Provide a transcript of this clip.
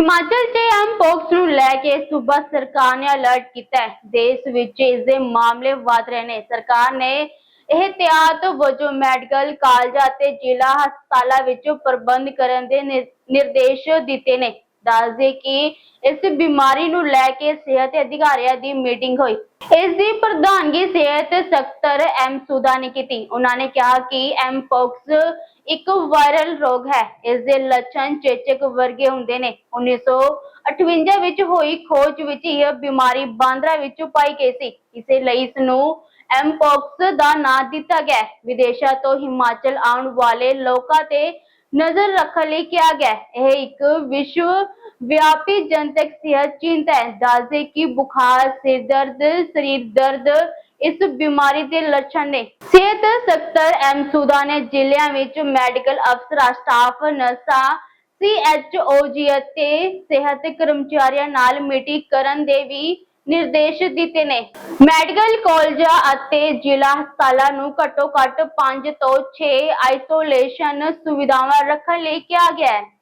ਹਿਮਾਚਲ 'ਚ ਐਮਪੋਕਸ ਨੂੰ ਲੈ ਕੇ ਸੂਬਾ ਸਰਕਾਰ ਨੇ ਅਲਰਟ ਕੀਤਾ ਹੈ। ਦੇਸ਼ ਵਿੱਚ ਇਸ ਦੇ ਮਾਮਲੇ ਵਧ ਰਹੇ ਨੇ। ਸਰਕਾਰ ਨੇ ਇਹਤਿਆਤ ਵਜੋਂ ਮੈਡੀਕਲ ਕਾਲਜਾਂ ਅਤੇ ਜ਼ਿਲ੍ਹਾ ਹਸਪਤਾਲਾਂ ਵਿੱਚ ਪ੍ਰਬੰਧ ਕਰਨ ਦੇ ਨਿਰ- ਨਿਰਦੇਸ਼ ਦਿੱਤੇ ਨੇ। ਦੱਸ ਦੇ ਕਿ ਇਸ ਬਿਮਾਰੀ ਨੂੰ ਲੈ ਕੇ ਸਿਹਤ ਅਧਿਕਾਰੀਆਂ ਦੀ ਮੀਟਿੰਗ ਹੋਈ। ਇਸ ਦੀ ਪ੍ਰਧਾਨਗੀ ਸਿਹਤ ਸਕੱਤਰ ਐਮ ਸੁਦਾ ਨੇ ਕੀਤੀ। ਉਹਨਾਂ ਨੇ ਕਿਹਾ ਕਿ ਐਮਪੋਕਸ ਇੱਕ ਵਾਇਰਲ ਰੋਗ ਹੈ। ਇਸ ਦੇ ਲੱਛਣ ਚੇਚਕ ਵਰਗੇ ਹੁੰਦੇ ਨੇ। 1958 ਵਿੱਚ ਹੋਈ ਖੋਜ ਵਿੱਚ ਇਹ ਬਿਮਾਰੀ ਬਾਂਦਰਾ ਵਿੱਚ ਪਾਈ ਗਈ ਸੀ। ਇਸੇ ਲਈ ਇਸ ਨੂੰ ਐਮਪੋਕਸ ਦਾ ਨਾਂ ਦਿੱਤਾ ਗਿਆ ਵਿਦੇਸ਼ਾਂ ਤੋਂ ਹਿਮਾਚਲ ਆਉਣ ਵਾਲੇ ਲੋਕਾਂ ਤੇ ਨਜ਼ਰ ਰੱਖਣ ਲਈ ਕਿਹਾ ਗਿਆ ਇਹ ਇੱਕ ਵਿਸ਼ਵ ਵਿਆਪੀ ਜਨਤਕ ਸਿਹਤ ਚਿੰਤਾ ਹੈ। ਦੱਸਦੇ ਕਿ ਬੁਖਾਰ, ਸਿਰ ਦਰਦ, ਸਰੀਰ ਦਰਦ ਇਸ ਬਿਮਾਰੀ ਦੇ ਲੱਛਣ ਨੇ। ਸਿਹਤ ਸਕੱਤਰ ਐਮ ਸੁਦਾ ਨੇ ਜ਼ਿਲ੍ਹਿਆਂ ਵਿੱਚ ਮੈਡੀਕਲ ਅਫਸਰਾਂ, ਸਟਾਫ, ਨਰਸਾਂ ਸੀਐਚਓਜੀ ਅਤੇ ਸਿਹਤ ਕਰਮਚਾਰੀਆਂ ਨਾਲ ਮੀਟਿੰਗ ਕਰਨ ਦੇ ਵੀ ਨਿਰਦੇਸ਼ ਦਿੱਤੇ ਨੇ। ਮੈਡੀਕਲ ਕਾਲਜਾਂ ਅਤੇ ਜ਼ਿਲ੍ਹਾ ਹਸਪਤਾਲਾਂ ਨੂੰ ਘੱਟੋ ਘੱਟ 5 ਤੋਂ 6 ਆਈਸੋਲੇਸ਼ਨ ਸੁਵਿਧਾਵਾਂ ਰੱਖਣ ਲਈ ਕਿਹਾ ਗਿਆ ਹੈ।